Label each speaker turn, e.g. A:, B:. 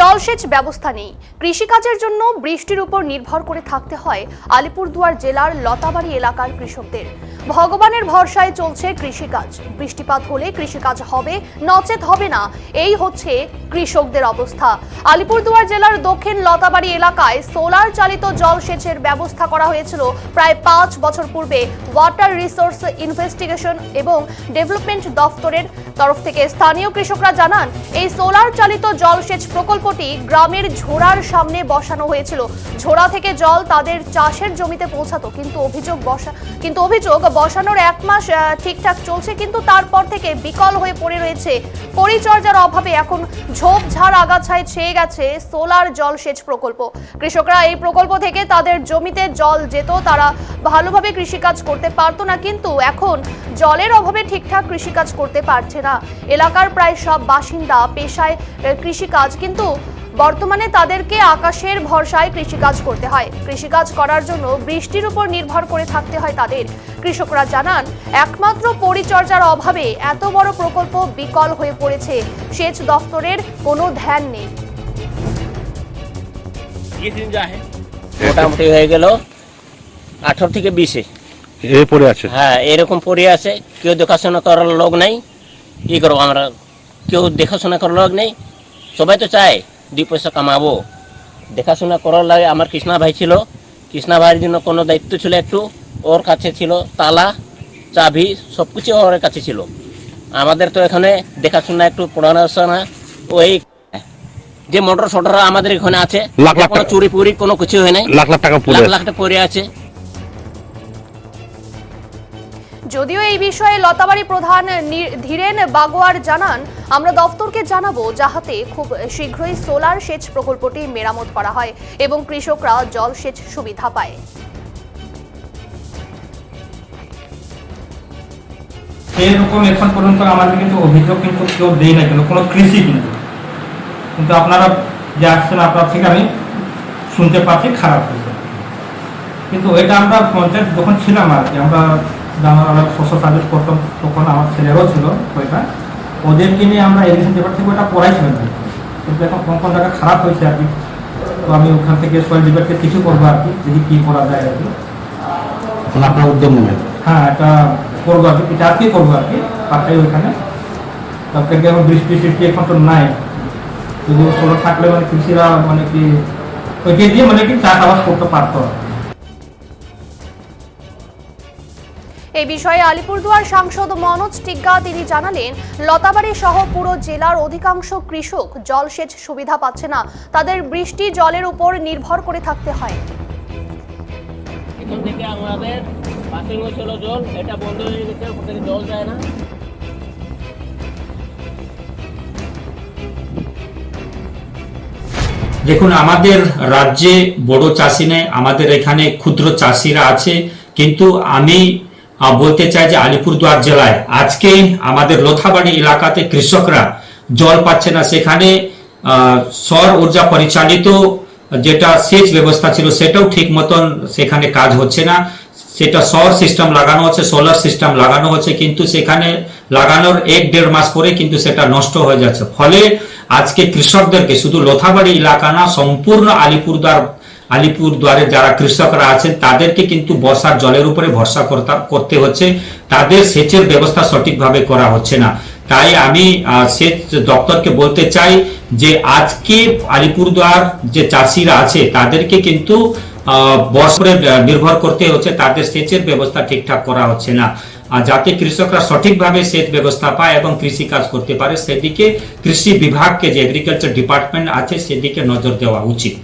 A: জলসেচ ব্যবস্থা নেই। কৃষিকাজের জন্য বৃষ্টির উপর নির্ভর করে থাকতে হয় আলিপুরদুয়ার জেলার লতাবাড়ি এলাকার কৃষকদের। ভগবানের ভরসায় চলছে কৃষিকাজ। বৃষ্টিপাত হলে কৃষিকাজ হবে, নচেত হবে না। এই হচ্ছে কৃষকদের অবস্থা। আলিপুরদুয়ার জেলার দক্ষিণ লতাবাড়ি এলাকায় সোলার চালিত জলসেচের ব্যবস্থা করা হয়েছিল প্রায় পাঁচ বছর পূর্বে। ওয়াটার রিসোর্স ইনভেস্টিগেশন এবং ডেভেলপমেন্ট দফতরের তরফ থেকে স্থানীয় কৃষকরা জানান, এই সোলার চালিত জলসেচ প্রকল্পটি গ্রামের ঝোড়ার সামনে বসানো হয়েছিল। ঝোড়া থেকে জল তাদের চাষের জমিতে পৌঁছাতো, কিন্তু অভিযোগ বসা কিন্তু অভিযোগ বসানোর এক মাস ঠিকঠাক চলছে, কিন্তু তারপর থেকে বিকল হয়ে পড়ে রয়েছে। পরিচর্যার অভাবে এখন ঝোপঝাড় আগাছায় ছেয়ে গেছে সোলার জলসেচ প্রকল্প। কৃষকরা এই প্রকল্প থেকে তাদের জমিতে জল যেত, তারা ভালোভাবে কৃষিকাজ করতে পারতো না, কিন্তু এখন জলের অভাবে ঠিকঠাক কৃষিকাজ করতে পারছে না। এলাকার প্রায় সব বাসিন্দা পেশায় কৃষিকাজ, কিন্তু বর্তমানে তাদেরকে আকাশের ভরসায় কৃষিকাজ করতে হয়। কৃষিকাজ করার জন্য বৃষ্টির উপর নির্ভর করে থাকতে হয় তাদের। কৃষকরা জানান একমাত্র পরিচর্যার অভাবে এত বড় প্রকল্প বিকল হয়ে পড়েছে। সেচ দফতরের কোনো ধ্যান নেই।
B: মোটামুটি হয়ে গেল আঠারো থেকে বিশে।
C: পড়ে আছে?
B: হ্যাঁ এরকম পড়ে আছে। কেউ দেখাশোনা করার লোক নাই। কি করব আমরা? কেউ দেখাশোনা করার লোক নেই। সবাই তো চায়। দুই পয়সা কামাবো। দেখাশোনা করার লাগে আমার কৃষ্ণা ভাই ছিল। কৃষ্ণা ভাইয়ের জন্য কোনো দায়িত্ব ছিল একটু। ওর কাছে ছিল তালা চাবি সব কিছু ওর কাছে ছিল। আমাদের তো এখানে দেখাশোনা একটু পড়াশোনা ওই যে মোটর সোটর আমাদের এখানে আছে কোনো চুরি পুরি কোনো কিছু হয় নাই।
C: লাখ লাখ টাকা পরে
B: লাখ লাখ টাকা পড়ে আছে।
A: যদিও এই বিষয়ে লতাবাড়ি প্রধান ধীরেন বাগোয়ার জানান, আমরা দফতরকে জানাব যাহাতে খুব শীঘ্রই সোলার সেচ প্রকল্পটি মেরামত করা হয় এবং কৃষকরা জল সেচ সুবিধা পায়।
D: এরকম এখন পর্যন্ত আমাদের কিন্তু অভিযোগ কিন্তু কেউ দেয় না কিন্তু কোনো কৃষি কিন্তু। কিন্তু আপনারা যে আসছেন আপনার থেকে আমি শুনতে পাচ্ছি, খারাপ হয়েছে। কিন্তু এটা আমরা পঞ্চায়েত যখন ছিলাম আর কি, আমরা আমরা সোশ্যাল সার্ভিস করতাম তখন আমার ছেলেরও ছিল ওইটা ওদেরকে নিয়ে আমরা এডুকেশন পেপার থেকে ওটা পড়াইছিলাম। কিন্তু এখন কোন কোন জায়গায় খারাপ হয়েছে আর কি। তো আমি ওখান থেকে সোয়েল ডিপার্টকে কিছু করব আর কি দেখি কী করা যায় আর কি।
C: আপনার উদ্যোগ নেবেন?
D: হ্যাঁ এটা করব আর কি। এটা আর কি করব আর কি পাঠাই ওইখানে। তারপরে এখন বৃষ্টি সৃষ্টি এখন তো নাই। যদি সোলো থাকলে মানে কৃষিরা মানে কি ওইকে দিয়ে মানে কি চাষাবাদ করতে পারতো। আর কি।
A: এই বিষয়ে আলিপুরদুয়ার সাংসদ মনোজ টিগ্গা তিনি জানালেন লতাবাড়ি সহ পুরো জেলার অধিকাংশ কৃষক জলসেচ সুবিধা পাচ্ছে না। তাদের বৃষ্টি জলের উপর নির্ভর করে থাকতে হয়।
B: এখান থেকে আমাদের পাসিং ছিল জল এটা বন্ধ হয়ে গেছে ওখান থেকে জল যায় না।
E: দেখুন আমাদের রাজ্যে বড় চাষি নেই আমাদের এখানে ক্ষুদ্র চাষিরা আছে কিন্তু আমি বলতে চাই যে আলিপুরদুয়ার জেলায় আজকে আমাদের লোথাবাড়ি এলাকাতে কৃষকরা জল পাচ্ছে না। সেখানে সৌর ঊর্জা পরিচালিত যেটা সেচ ব্যবস্থা ছিল সেটাও ঠিক মতন সেখানে কাজ হচ্ছে না। সেটা সর সিস্টেম লাগানো হচ্ছে, সোলার সিস্টেম লাগানো হচ্ছে, কিন্তু সেখানে লাগানোর এক দেড় মাস পরে কিন্তু সেটা নষ্ট হয়ে যাচ্ছে। ফলে আজকে কৃষকদেরকে শুধু লোথাবাড়ি এলাকা না, সম্পূর্ণ আলিপুরদুয়ার আলিপুরদুয়ারের যারা কৃষকরা আছেন তাদেরকে কিন্তু বর্ষার জলের উপরে ভরসা করতে হচ্ছে। তাদের সেচের ব্যবস্থা সঠিকভাবে করা হচ্ছে না। তাই আমি সেচ দপ্তরকে বলতে চাই যে আজকে আলিপুরদুয়ার যে চাষিরা আছে তাদেরকে কিন্তু আহ, নির্ভর করতে হচ্ছে। তাদের সেচের ব্যবস্থা ঠিকঠাক করা হচ্ছে না। যাতে কৃষকরা সঠিকভাবে সেচ ব্যবস্থা পায় এবং কৃষি কাজ করতে পারে সেদিকে কৃষি বিভাগকে যে এগ্রিকালচার ডিপার্টমেন্ট আছে সেদিকে নজর দেওয়া উচিত।